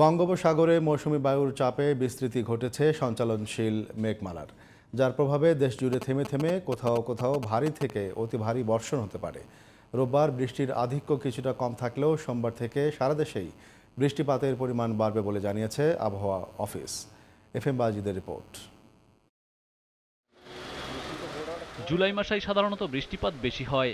বঙ্গোপসাগরে মৌসুমি বায়ুর চাপে বিস্তৃতি ঘটেছে সঞ্চালনশীল মেঘমালার, যার প্রভাবে দেশ জুড়ে থেমে থেমে কোথাও কোথাও ভারী থেকে অতি ভারী বর্ষণ হতে পারে। রোববার বৃষ্টির আধিক্য কিছুটা কম থাকলেও সোমবার থেকে সারা দেশেই বৃষ্টিপাতের পরিমাণ বাড়বে বলে জানিয়েছে আবহাওয়া অফিস। এফ এম বাজিদের রিপোর্ট। জুলাই মাসেই সাধারণত বৃষ্টিপাত বেশি হয়।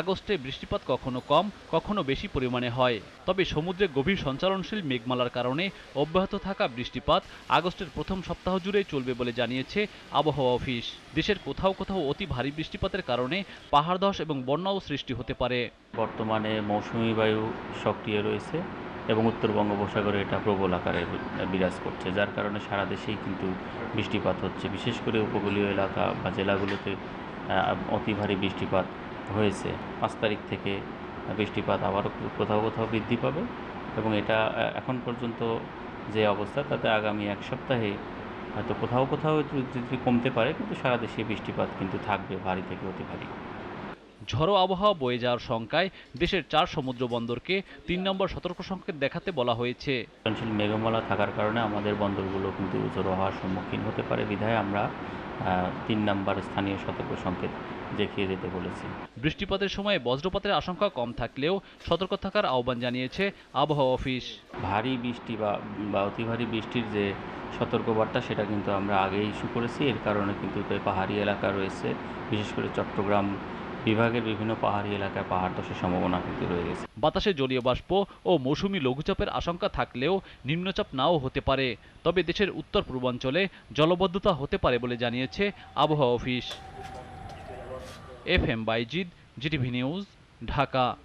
আগস্টে বৃষ্টিপাত কখনো কম, কখনো বেশি পরিমাণে হয়। তবে সমুদ্রে গভীর সঞ্চালনশীল মেঘমালার কারণে অব্যাহত থাকা বৃষ্টিপাত আগস্টের প্রথম সপ্তাহ জুড়েই চলবে বলে জানিয়েছে আবহাওয়া অফিস। দেশের কোথাও কোথাও অতি ভারী বৃষ্টিপাতের কারণে পাহাড় ধস এবং বন্যাও সৃষ্টি হতে পারে। বর্তমানে মৌসুমি বায়ু সক্রিয় রয়েছে এবং উত্তর বঙ্গোপসাগরে এটা প্রবল আকারে বিরাজ করছে, যার কারণে সারা দেশেই কিন্তু বৃষ্টিপাত হচ্ছে। বিশেষ করে উপকূলীয় এলাকা বা জেলাগুলোতে অতি ভারী বৃষ্টিপাত হয়েছে। পাঁচ তারিখ থেকে বৃষ্টিপাত আবারও কোথাও কোথাও বৃদ্ধি পাবে এবং এটা এখন পর্যন্ত যে অবস্থা, তাতে আগামী এক সপ্তাহে হয়তো কোথাও কোথাও যদি কমতে পারে, কিন্তু সারা দেশে বৃষ্টিপাত কিন্তু থাকবে ভারী থেকে অতি ভারী। ঝড়ো আবহাওয়া বয়ে যাওয়ার শঙ্কায় দেশের চার সমুদ্র বন্দরকে তিন নম্বর সতর্ক সংকেত দেখাতে বলা হয়েছে। মেঘমালা থাকার কারণে আমাদের বন্দরগুলো কিন্তু জড়ো হওয়ার সম্মুখীন হতে পারে বিধায় আমরা তিন নাম্বার স্থানীয় সতর্ক সংকেত দেখিয়ে যেতে বলেছি। বৃষ্টিপাতের সময় বজ্রপাতের আশঙ্কা কম থাকলেও সতর্ক থাকার আহ্বান জানিয়েছে আবহাওয়া অফিস। ভারী বৃষ্টি বা বা অতি ভারী বৃষ্টির যে সতর্কবার্তা সেটা কিন্তু আমরা আগেই ইস্যু করেছি। এর কারণে কিন্তু পাহাড়ি এলাকা রয়েছে বিশেষ করে চট্টগ্রাম বিভাগের বিভিন্ন পাহাড়ি এলাকায় পাহাড় ধসের সম্ভাবনা কিন্তু রয়ে গেছে। বাতাসে জলীয় বাষ্প ও মৌসুমি লঘুচাপের আশঙ্কা থাকলেও নিম্নচাপ নাও হতে পারে। তবে দেশের উত্তর পূর্বাঞ্চলে জলবদ্ধতা হতে পারে বলে জানিয়েছে আবহাওয়া office. F M Baijid GTV news, Dhaka.